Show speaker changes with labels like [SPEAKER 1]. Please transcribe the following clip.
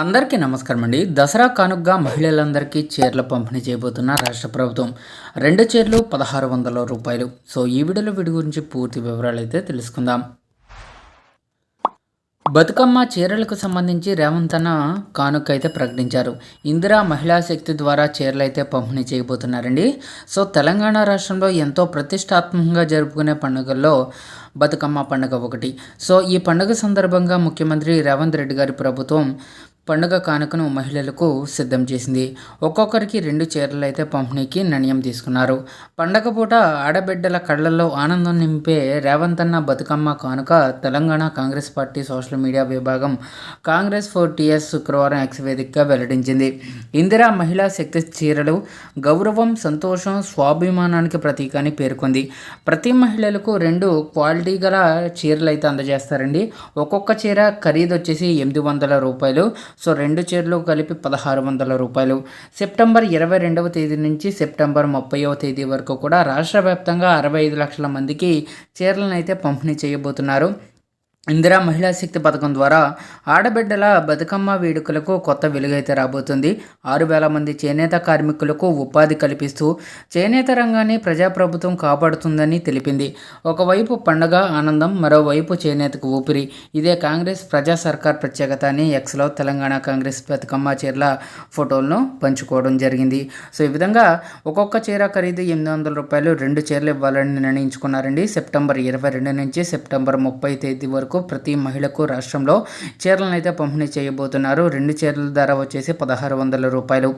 [SPEAKER 1] అందరికీ నమస్కారం అండి. దసరా కానుగ్గా మహిళలందరికీ చీరలు పంపిణీ చేయబోతున్న రాష్ట్ర ప్రభుత్వం. రెండు చీరలు పదహారు వందల రూపాయలు. సో ఈ వీడియోలో వీడి గురించి పూర్తి వివరాలు అయితే తెలుసుకుందాం. బతుకమ్మ చీరలకు సంబంధించి రేవంత్ అన్న కానుక అయితే ప్రకటించారు. ఇందిరా మహిళా శక్తి ద్వారా చీరలు అయితే పంపిణీ చేయబోతున్నారండి. సో తెలంగాణ రాష్ట్రంలో ఎంతో ప్రతిష్టాత్మకంగా జరుపుకునే పండుగల్లో బతుకమ్మ పండుగ ఒకటి. సో ఈ పండుగ సందర్భంగా ముఖ్యమంత్రి రేవంత్ రెడ్డి గారి ప్రభుత్వం పండుగ కానుకను మహిళలకు సిద్ధం చేసింది. ఒక్కొక్కరికి రెండు చీరలు అయితే పంపిణీకి నిర్ణయం తీసుకున్నారు. పండగ పూట ఆడబిడ్డల కళ్ళల్లో ఆనందం నింపే రేవంత్ అన్న బతుకమ్మ కానుక Telangana Congress party social media విభాగం కాంగ్రెస్ ఫోర్ టీఎస్ శుక్రవారం ఎక్స్ వేదికగా వెల్లడించింది. ఇందిరా మహిళా శక్తి చీరలు గౌరవం సంతోషం స్వాభిమానానికి ప్రతీక అని పేర్కొంది. ప్రతి మహిళలకు రెండు క్వాలిటీ గల చీరలు అయితే అందజేస్తారండి. ఒక్కొక్క చీర ఖరీదు వచ్చేసి ఎనిమిది వందల రూపాయలు సో రెండు చీరలు కలిపి పదహారు వందల రూపాయలు. సెప్టెంబర్ ఇరవై రెండవ తేదీ నుంచి సెప్టెంబర్ ముప్పైవ తేదీ వరకు కూడా రాష్ట్ర వ్యాప్తంగా అరవై ఐదు లక్షల మందికి చీరలను అయితే పంపిణీ చేయబోతున్నారు. ఇందిరా మహిళా శక్తి పథకం ద్వారా ఆడబిడ్డల బతుకమ్మ వేడుకలకు కొత్త వెలుగైతే రాబోతుంది. ఆరు వేల మంది చేనేత కార్మికులకు ఉపాధి కల్పిస్తూ చేనేత రంగాన్ని ప్రజాప్రభుత్వం కాపాడుతుందని తెలిపింది. ఒకవైపు పండగ ఆనందం మరోవైపు చేనేతకు ఊపిరి. ఇదే కాంగ్రెస్ ప్రజా సర్కార్ ప్రత్యేకత అని ఎక్స్లో తెలంగాణ కాంగ్రెస్ బతుకమ్మ చీరల ఫోటోలను పంచుకోవడం జరిగింది. సో ఈ విధంగా ఒక్కొక్క చీర ఖరీదు ఎనిమిది వందల రూపాయలు రెండు చీరలు ఇవ్వాలని నిర్ణయించుకున్నారండి. సెప్టెంబర్ ఇరవై రెండు నుంచి సెప్టెంబర్ ముప్పై తేదీ వరకు వరకు ప్రతి మహిళకు రాష్ట్రంలో చీరలను అయితే పంపిణీ చేయబోతున్నారు. రెండు చీరల ధర వచ్చేసి పదహారు వందల రూపాయలు.